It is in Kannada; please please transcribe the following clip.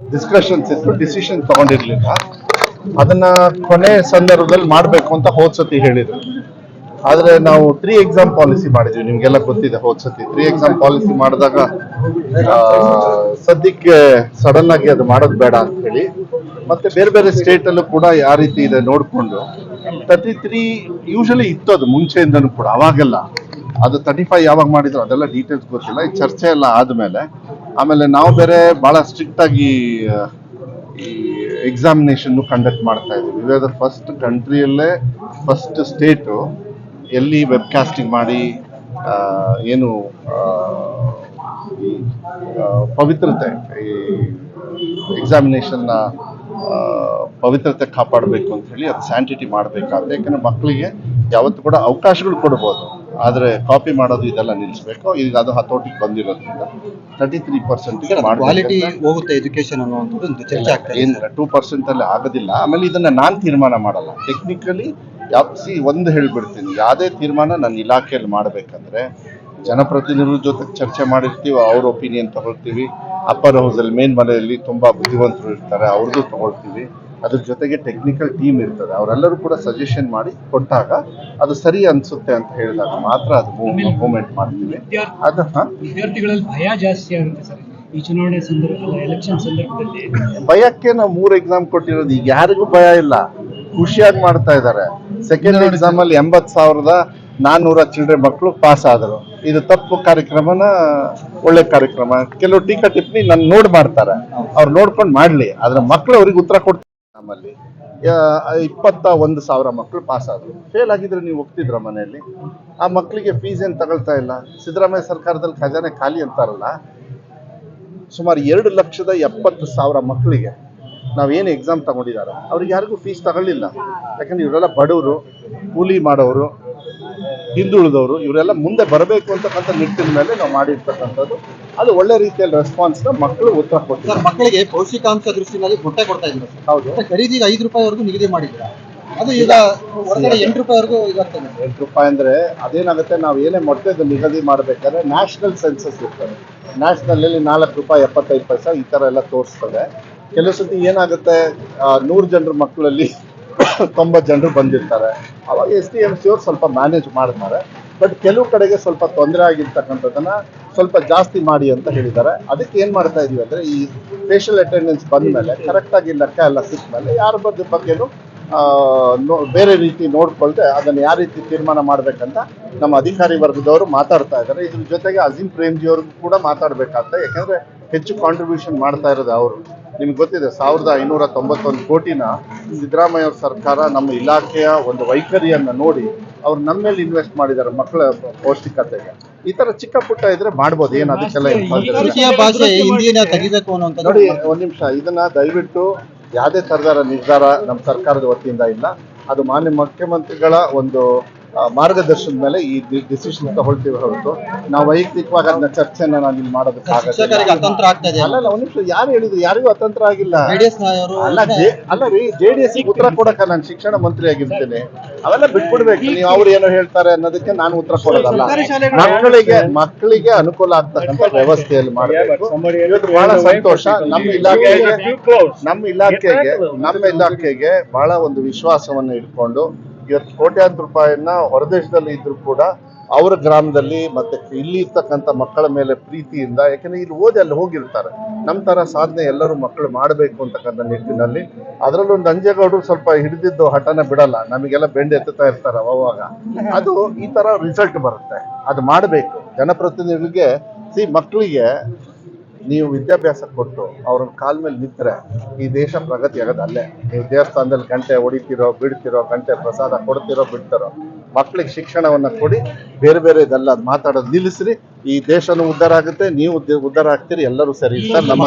ಡಿಸ್ಕಷನ್ಸ್ ಇತ್ತು ಡಿಸಿಷನ್ ತಗೊಂಡಿರ್ಲಿಲ್ಲ. ಅದನ್ನ ಕೊನೆ ಸಂದರ್ಭದಲ್ಲಿ ಮಾಡ್ಬೇಕು ಅಂತ ಹೋದ್ ಸತಿ ಹೇಳಿದ್ರು. ಆದ್ರೆ ನಾವು ತ್ರೀ ಎಕ್ಸಾಮ್ ಪಾಲಿಸಿ ಮಾಡಿದ್ವಿ, ನಿಮ್ಗೆಲ್ಲ ಗೊತ್ತಿದೆ ಹೋದ್ ಸತಿ. ತ್ರೀ ಎಕ್ಸಾಮ್ ಪಾಲಿಸಿ ಮಾಡಿದಾಗ ಸದ್ಯಕ್ಕೆ ಸಡನ್ ಆಗಿ ಅದು ಮಾಡೋದು ಬೇಡ ಅಂತ ಹೇಳಿ ಮತ್ತೆ ಬೇರೆ ಬೇರೆ ಸ್ಟೇಟ್ ಅಲ್ಲೂ ಕೂಡ ಯಾವ ರೀತಿ ಇದೆ ನೋಡ್ಕೊಂಡು ತರ್ಟಿ ತ್ರೀ ಯೂಶಲಿ ಇತ್ತು ಅದು ಮುಂಚೆಯಿಂದನೂ ಕೂಡ, ಅವಾಗೆಲ್ಲ. ಅದು ತರ್ಟಿ ಫೈವ್ ಯಾವಾಗ ಮಾಡಿದ್ರು ಅದೆಲ್ಲ ಡೀಟೇಲ್ಸ್ ಗೊತ್ತಿಲ್ಲ, ಈ ಚರ್ಚೆ ಎಲ್ಲ ಆದ್ಮೇಲೆ ಆಮೇಲೆ ನಾವು ಬೇರೆ ಬಹಳ ಸ್ಟ್ರಿಕ್ಟ್ ಆಗಿ ಈ ಎಕ್ಸಾಮಿನೇಷನ್ ಕಂಡಕ್ಟ್ ಮಾಡ್ತಾ ಇದ್ವಿ ವಿ ದ ಫಸ್ಟ್ ಕಂಟ್ರಿಯಲ್ಲೇ ಫಸ್ಟ್ ಸ್ಟೇಟು ಎಲ್ಲಿ ವೆಬ್ಕಾಸ್ಟಿಂಗ್ ಮಾಡಿ ಏನು ಪವಿತ್ರತೆ, ಈ ಎಕ್ಸಾಮಿನೇಷನ್ನ ಪವಿತ್ರತೆ ಕಾಪಾಡಬೇಕು ಅಂತ ಹೇಳಿ ಅದು ಸ್ಯಾಂಟಿಟಿ ಮಾಡಬೇಕಾದ್ರೆ ಯಾಕಂದ್ರೆ ಮಕ್ಕಳಿಗೆ ಯಾವತ್ತು ಕೂಡ ಅವಕಾಶಗಳು ಕೊಡ್ಬೋದು. ಆದರೆ ಕಾಪಿ ಮಾಡೋದು ಇದೆಲ್ಲ ನಿಲ್ಲಿಸಬೇಕು. ಈಗ ಅದು ಹತೋಟಿಗೆ ಬಂದಿರೋದ್ರಿಂದ ತರ್ಟಿ ತ್ರೀ ಪರ್ಸೆಂಟ್ಗೆ ಕ್ವಾಲಿಟಿ ಹೋಗುತ್ತೆ ಎಜುಕೇಶನ್ ಅನ್ನುವಂಥದ್ದು ಒಂದು ಚರ್ಚೆ ಆಗ್ತದೆ ಏನಿಲ್ಲ ಟೂ ಪರ್ಸೆಂಟಲ್ಲಿ ಆಗೋದಿಲ್ಲ. ಆಮೇಲೆ ಇದನ್ನ ನಾನು ತೀರ್ಮಾನ ಮಾಡಲ್ಲ. ಟೆಕ್ನಿಕಲಿ ಯಾಪ್ಸಿ ಸಿ ಒಂದು ಹೇಳಿಬಿಡ್ತೀನಿ. ಯಾವುದೇ ತೀರ್ಮಾನ ನನ್ನ ಇಲಾಖೆಯಲ್ಲಿ ಮಾಡಬೇಕಂದ್ರೆ ಜನಪ್ರತಿನಿಧಿಗಳ ಜೊತೆ ಚರ್ಚೆ ಮಾಡಿರ್ತೀವಿ ಅವ್ರ ಒಪಿನಿಯನ್ ತಗೊಳ್ತೀವಿ. ಅಪ್ಪರ್ ಹೌಸಲ್ಲಿ ಮೇನ್ ಮನೆಯಲ್ಲಿ ತುಂಬ ಬುದ್ಧಿವಂತರು ಇರ್ತಾರೆ ಅವ್ರದ್ದು ತಗೊಳ್ತೀವಿ. ಅದ್ರ ಜೊತೆಗೆ ಟೆಕ್ನಿಕಲ್ ಟೀಮ್ ಇರ್ತದೆ. ಅವರೆಲ್ಲರೂ ಕೂಡ ಸಜೆಷನ್ ಮಾಡಿ ಕೊಟ್ಟಾಗ ಅದು ಸರಿ ಅನ್ಸುತ್ತೆ ಅಂತ ಹೇಳಿದಾಗ ಮಾತ್ರ ಅದು ಮೂವ್ಮೆಂಟ್ ಮಾಡ್ತೀವಿ. ವಿದ್ಯಾರ್ಥಿಗಳಲ್ಲಿ ಭಯ ಜಾಸ್ತಿ ಆಗುತ್ತೆ ಸರ್. ಈ ಚುನಾವಣೆ ಸಂದರ್ಭ ಎಲೆಕ್ಷನ್ ಸಂದರ್ಭದಲ್ಲಿ. ಭಯಕ್ಕೆ ನಾವು ಮೂರು ಎಕ್ಸಾಮ್ ಕೊಟ್ಟಿರೋದು. ಈಗ ಯಾರಿಗೂ ಭಯ ಇಲ್ಲ. ಖುಷಿಯಾಗಿ ಮಾಡ್ತಾ ಇದ್ದಾರೆ ಸೆಕೆಂಡ್ ಎಕ್ಸಾಮ್ ಅಲ್ಲಿ ಎಂಬತ್ ಸಾವಿರದ ನಾನ್ನೂರ ಚಿಲ್ಡ್ರೆ ಮಕ್ಕಳು ಪಾಸ್ ಆದರು. ಇದು ತಪ್ಪು ಕಾರ್ಯಕ್ರಮನ ಒಳ್ಳೆ ಕಾರ್ಯಕ್ರಮ. ಕೆಲವು ಟೀಕಾ ಟಿಪ್ಪಣಿ ನನ್ ನೋಡ್ ಮಾಡ್ತಾರೆ. ಅವ್ರು ನೋಡ್ಕೊಂಡು ಮಾಡ್ಲಿ. ಆದ್ರೆ ಮಕ್ಕಳು ಅವ್ರಿಗೆ ಉತ್ತರ ಕೊಡ್ತಾರೆ. ನಮ್ಮಲ್ಲಿ. ಇಪ್ಪತ್ತ ಒಂದು ಸಾವಿರ ಮಕ್ಕಳು ಪಾಸ್ ಆದ್ರು. ಫೇಲ್ ಆಗಿದ್ರೆ ನೀವು ಹೋಗ್ತಿದ್ರ ಮನೆಯಲ್ಲಿ? ಆ ಮಕ್ಕಳಿಗೆ ಫೀಸ್ ಏನು ತಗೊಳ್ತಾ ಇಲ್ಲ? ಸಿದ್ದರಾಮಯ್ಯ ಸರ್ಕಾರದಲ್ಲಿ ಖಜಾನೆ ಖಾಲಿ ಅಂತಾರಲ್ಲ? ಸುಮಾರು ಎರಡು ಲಕ್ಷದ ಎಪ್ಪತ್ತು ಸಾವಿರ ಮಕ್ಕಳಿಗೆ ನಾವೇನು ಎಕ್ಸಾಮ್ ತಗೊಂಡಿದ್ದಾರೆ ಅವ್ರಿಗೆ ಯಾರಿಗೂ ಫೀಸ್ ತಗೊಳ್ಳಿಲ್ಲ. ಯಾಕಂದ್ರೆ ಇವರೆಲ್ಲ ಬಡವರು, ಕೂಲಿ ಮಾಡೋರು ಹಿಂದುಳಿದವರು ಇವರೆಲ್ಲ ಮುಂದೆ ಬರಬೇಕು ಅಂತಕ್ಕಂಥ ನಿಟ್ಟಿನ ಮೇಲೆ ನಾವು ಮಾಡಿರ್ತಕ್ಕಂಥದ್ದು. ಅದು ಒಳ್ಳೆ ರೀತಿಯಲ್ಲಿ ರೆಸ್ಪಾನ್ಸ್ನ ಮಕ್ಕಳು ಉತ್ತರ ಸರ್ ಕೊಡ್ತಾರೆ ಮಕ್ಕಳಿಗೆ ಪೌಷ್ಟಿಕಾಂಶ ದೃಷ್ಟಿನಲ್ಲಿ ಮೊಟ್ಟೆ ಕೊಡ್ತಾ ಇದ್ರು ಹೌದು. ಖರೀದಿಗೆ ಐದು ರೂಪಾಯಿವರೆಗೂ ನಿಗದಿ ಮಾಡಿದ್ರೆ ಅದು ಈಗ ಎಂಟು ರೂಪಾಯಿವರೆಗೂ ಇದಾಗ್ತದೆ ಎಂಟು ರೂಪಾಯಿ ಅಂದ್ರೆ ಅದೇನಾಗುತ್ತೆ ನಾವು ಏನೇ ಮೊಟ್ಟೆ ನಿಗದಿ ಮಾಡಬೇಕಾದ್ರೆ ನ್ಯಾಷನಲ್ ಸೆನ್ಸಸ್ ಇರ್ತದೆ. ನ್ಯಾಷನಲ್ ಅಲ್ಲಿ ನಾಲ್ಕು ರೂಪಾಯಿ ಎಪ್ಪತ್ತೈದು ಪೈಸಾ ಈ ತರ ಎಲ್ಲ ತೋರಿಸ್ತದೆ ಕೆಲವು ಸತಿ ಏನಾಗುತ್ತೆ ನೂರು ಜನರ ಮಕ್ಕಳಲ್ಲಿ ತೊಂಬತ್ತು ಜನರು ಬಂದಿರ್ತಾರೆ. ಅವಾಗ ಎಸ್ ಡಿ ಎಂ ಸಿ ಅವ್ರು ಸ್ವಲ್ಪ ಮ್ಯಾನೇಜ್ ಮಾಡ್ತಾರೆ ಬಟ್ ಕೆಲವು ಕಡೆಗೆ ಸ್ವಲ್ಪ ತೊಂದರೆ ಆಗಿರ್ತಕ್ಕಂಥದ್ದನ್ನ ಸ್ವಲ್ಪ ಜಾಸ್ತಿ ಮಾಡಿ ಅಂತ ಹೇಳಿದ್ದಾರೆ. ಅದಕ್ಕೆ ಏನ್ ಮಾಡ್ತಾ ಇದೀವಿ ಅಂದ್ರೆ ಈ ಸ್ಪೆಷಲ್ ಅಟೆಂಡೆನ್ಸ್ ಬಂದ ಬಂದ್ಮೇಲೆ ಕರೆಕ್ಟಾಗಿ ಲೆಕ್ಕ ಎಲ್ಲ ಸಿಕ್ಮೇಲೆ ಯಾರ ಬಗ್ಗೆ ಬಗ್ಗೆನೂ ಬೇರೆ ರೀತಿ ನೋಡ್ಕೊಳ್ದೆ ಅದನ್ನ ಯಾವ ರೀತಿ ತೀರ್ಮಾನ ಮಾಡ್ಬೇಕಂತ ನಮ್ಮ ಅಧಿಕಾರಿ ವರ್ಗದವರು ಮಾತಾಡ್ತಾ ಇದ್ದಾರೆ. ಇದ್ರ ಜೊತೆಗೆ ಅಜೀಂ ಪ್ರೇಮ್ಜಿ ಅವ್ರಿಗೂ ಕೂಡ ಮಾತಾಡ್ಬೇಕಾಗ್ತದೆ. ಯಾಕಂದ್ರೆ ಹೆಚ್ಚು ಕಾಂಟ್ರಿಬ್ಯೂಷನ್ ಮಾಡ್ತಾ ಇರೋದು ಅವರು. ನಿಮ್ಗೆ ಗೊತ್ತಿದೆ ಸಾವಿರದ ಐನೂರ ತೊಂಬತ್ತೊಂದು ಕೋಟಿನ ಸಿದ್ದರಾಮಯ್ಯ ಅವ್ರ ಸರ್ಕಾರ ನಮ್ಮ ಇಲಾಖೆಯ ಒಂದು ವೈಖರಿಯನ್ನ ನೋಡಿ ಅವ್ರು ನಮ್ಮ ಮೇಲೆ ಇನ್ವೆಸ್ಟ್ ಮಾಡಿದ್ದಾರೆ ಮಕ್ಕಳ ಪೌಷ್ಟಿಕತೆಗೆ. ಈ ತರ ಚಿಕ್ಕ ಪುಟ್ಟ ಇದ್ರೆ ಮಾಡ್ಬೋದು ಏನು ಅದಕ್ಕೆಲ್ಲ ನೋಡಿ ಒಂದ್ ನಿಮಿಷ ಇದನ್ನ ದಯವಿಟ್ಟು ಯಾವುದೇ ತರದಾರ ನಿರ್ಧಾರ ನಮ್ಮ ಸರ್ಕಾರದ ವತಿಯಿಂದ ಇಲ್ಲ. ಅದು ಮಾನ್ಯ ಮುಖ್ಯಮಂತ್ರಿಗಳ ಒಂದು ಮಾರ್ಗದರ್ಶನದ ಮೇಲೆ ಈ ಡಿಸಿಷನ್ ತಗೊಳ್ತೀವಿ ಹೊರತು ನಾವು ವೈಯಕ್ತಿಕವಾಗಿ ಅದನ್ನ ಚರ್ಚೆನ ನಾನು ಇಲ್ಲಿ ಮಾಡೋದಕ್ಕಾಗತ್ತೆ ಮಾಡೋದಕ್ಕೆ ಅತಂತ್ರ ಆಗ್ತಾ ಅಲ್ಲ ಅಲ್ಲ, ಒಂದ್ ನಿಮಿಷ ಯಾರು ಹೇಳಿದ್ರು ಯಾರಿಗೂ ಅತಂತ್ರ ಆಗಿಲ್ಲ. ಜೆಡಿಎಸ್ ಅವರು ಅಲ್ಲ ಅಲ್ಲ ರೀ ಜೆ ಡಿ ಎಸ್ ಉತ್ತರ ಕೊಡಕ ನಾನು ಶಿಕ್ಷಣ ಮಂತ್ರಿ ಆಗಿರ್ತೇನೆ. ಅವೆಲ್ಲ ಬಿಟ್ಬಿಡ್ಬೇಕು. ನೀವು ಅವ್ರು ಏನೋ ಹೇಳ್ತಾರೆ ಅನ್ನೋದಕ್ಕೆ ನಾನು ಉತ್ತರ ಕೊಡೋದಲ್ಲ. ಮಕ್ಕಳಿಗೆ ಮಕ್ಕಳಿಗೆ ಅನುಕೂಲ ಆಗ್ತಕ್ಕಂಥ ವ್ಯವಸ್ಥೆಯಲ್ಲಿ ಮಾಡಬೇಕು. ಇವತ್ತು ಬಹಳ ಸಂತೋಷ. ನಮ್ಮ ಇಲಾಖೆಗೆ ನಮ್ಮ ಇಲಾಖೆಗೆ ನಮ್ಮ ಇಲಾಖೆಗೆ ಬಹಳ ಒಂದು ವಿಶ್ವಾಸವನ್ನ ಇಟ್ಕೊಂಡು ಇವತ್ತು ಕೋಟ್ಯಾಂತರ ರೂಪಾಯಿಯನ್ನ ಹೊರದೇಶದಲ್ಲಿ ಇದ್ರು ಕೂಡ ಅವರ ಗ್ರಾಮದಲ್ಲಿ ಮತ್ತೆ ಇಲ್ಲಿ ಇರ್ತಕ್ಕಂಥ ಮಕ್ಕಳ ಮೇಲೆ ಪ್ರೀತಿಯಿಂದ, ಯಾಕೆಂದ್ರೆ ಇಲ್ಲಿ ಓದಿ ಅಲ್ಲಿ ಹೋಗಿರ್ತಾರೆ. ನಮ್ಮ ಥರ ಸಾಧನೆ ಎಲ್ಲರೂ ಮಕ್ಕಳು ಮಾಡಬೇಕು ಅಂತಕ್ಕಂಥ ನಿಟ್ಟಿನಲ್ಲಿ. ಅದರಲ್ಲೂ ನಂಜೇಗೌಡರು ಸ್ವಲ್ಪ ಹಿಡಿದಿದ್ದು ಹಠನ ಬಿಡಲ್ಲ. ನಮಗೆಲ್ಲ ಬೆಂಡೆ ಎತ್ತುತ್ತಾ ಇರ್ತಾರೆ ಅವಾಗ. ಅದು ಈ ತರ ರಿಸಲ್ಟ್ ಬರುತ್ತೆ. ಅದು ಮಾಡಬೇಕು. ಜನಪ್ರತಿನಿಧಿಗಳಿಗೆ ಸಿ ಮಕ್ಕಳಿಗೆ ನೀವು ವಿದ್ಯಾಭ್ಯಾಸ ಕೊಟ್ಟು ಅವ್ರ ಕಾಲ ಮೇಲೆ ನಿಂತರೆ ಈ ದೇಶ ಪ್ರಗತಿ ಆಗೋದು ಅಲ್ಲೇ. ನೀವು ದೇವಸ್ಥಾನದಲ್ಲಿ ಗಂಟೆ ಹೊಡಿತಿರೋ ಬಿಡ್ತಿರೋ ಗಂಟೆ ಪ್ರಸಾದ ಕೊಡ್ತಿರೋ ಬಿಡ್ತಿರೋ ಮಕ್ಕಳಿಗೆ ಶಿಕ್ಷಣವನ್ನ ಕೊಡಿ, ಬೇರೆ ಬೇರೆ ಇದೆಲ್ಲ ಮಾತಾಡೋದು ನಿಲ್ಲಿಸ್ರಿ. ಈ ದೇಶನೂ ಉದ್ಧಾರ ಆಗುತ್ತೆ, ನೀವು ಉದ್ಧಾರ ಆಗ್ತೀರಿ, ಎಲ್ಲರೂ ಸರಿ. ಸರ್ ನಮ್ಮ